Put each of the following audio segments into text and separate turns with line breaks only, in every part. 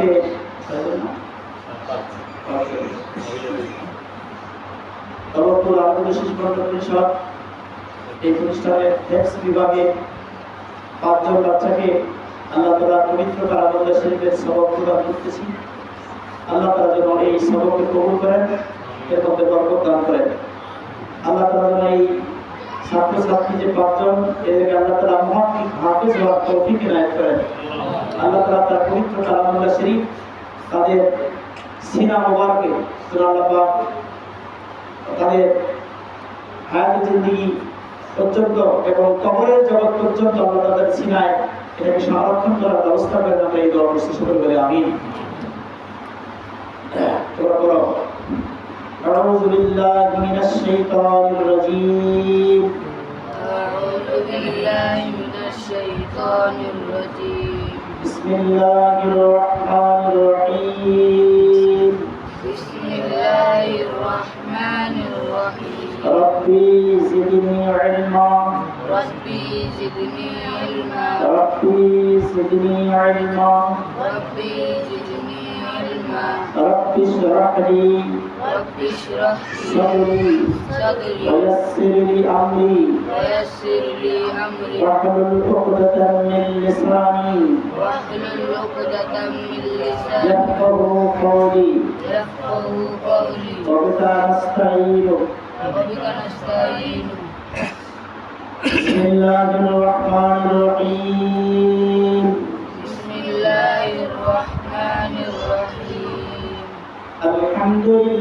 আজকে ছয়জন না? পাঁচজন। তবকুল আনন্দ শিশু কল্যাণ পরিষদ এই প্রতিষ্ঠানের হেক্স বিভাগে পাঁচজন বাচ্চাকে আল্লাহ তালা পবিত্র কালাবন্ধ শরীফের সবক প্রদান করতেছি আল্লাহ তালা যেন এই সবককে কবুল করেন এর মধ্যে বরকত দান করেন আল্লাহ তালা যেন এই ছাত্রছাত্রী যে পাঁচজন এদেরকে আল্লাহ তালা মহাত্মিক হাফিজ হওয়ার তৌফিক এনায়ত করেন আল্লাহ তালা তার পবিত্র কালাবন্ধ শরীফ তাদের সিনা মোবারকে যেন আল্লাহ পাক তাদের হায়াত জিন্দিগি পর্যন্ত এবং কবরের জগৎ পর্যন্ত আমরা তাদের সিনায় এটাকে সংরক্ষণ করার ব্যবস্থা করেন আমরা এই দল করছি সকল বলে আমিন তোমরা করো أعوذ بالله من الشيطان الرجيم
أعوذ بالله من الشيطان الرجيم
بسم الله الرحمن الرحيم.
بسم الله الرحمن الرحيم
ربي زدني علما.
ربي زدني علما.
ربي زدني علما.
ربي زدني علما.
رب اشرح لي
رب اشرح لي
صدري
صدري
ويسر لي أمري
ويسر لي أمري
واحلل عقدة من لساني
واحلل عقدة من لساني
يفقه قولي
يفقه قولي
وبك نستعين
وبك نستعين
بسم الله الرحمن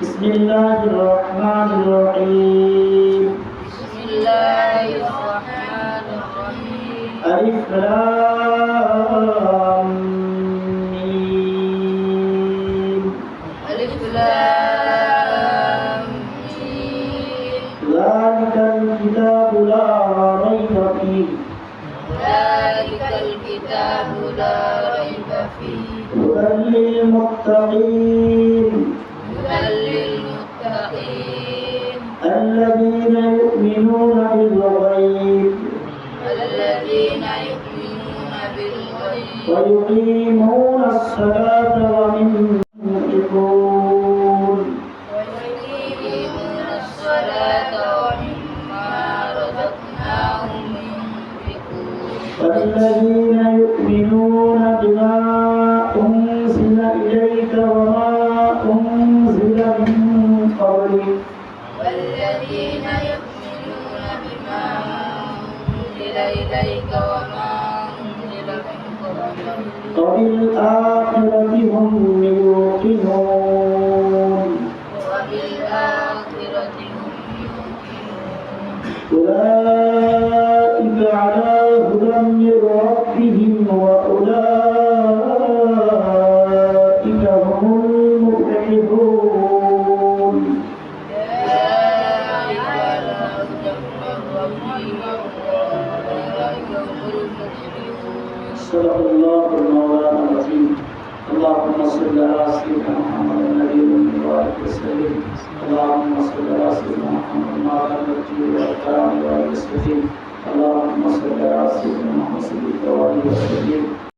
بسم الله الرحمن الرحيم.
بسم الله الرحمن الرحيم
ألف لام ميم.
ألف لام ميم
ذلك الكتاب لا ريب فيه
ذلك الكتاب لا ريب فيه.
هدى للمتقين.
للمتقين.
الذين يؤمنون بالغيب
الذين يؤمنون بالغيب.
ويقيمون الصلاة ومما إليك وما أنزل من قبلك وبالآخرة هم يوقنون
وبالآخرة هم يوقنون
صدق الله مولانا العظيم. اللهم صل على سيدنا محمد النبي وآله وسلم اللهم صل على سيدنا محمد وعلى آله والكرام وآله وسلم اللهم صل على سيدنا محمد الله عليه وسلم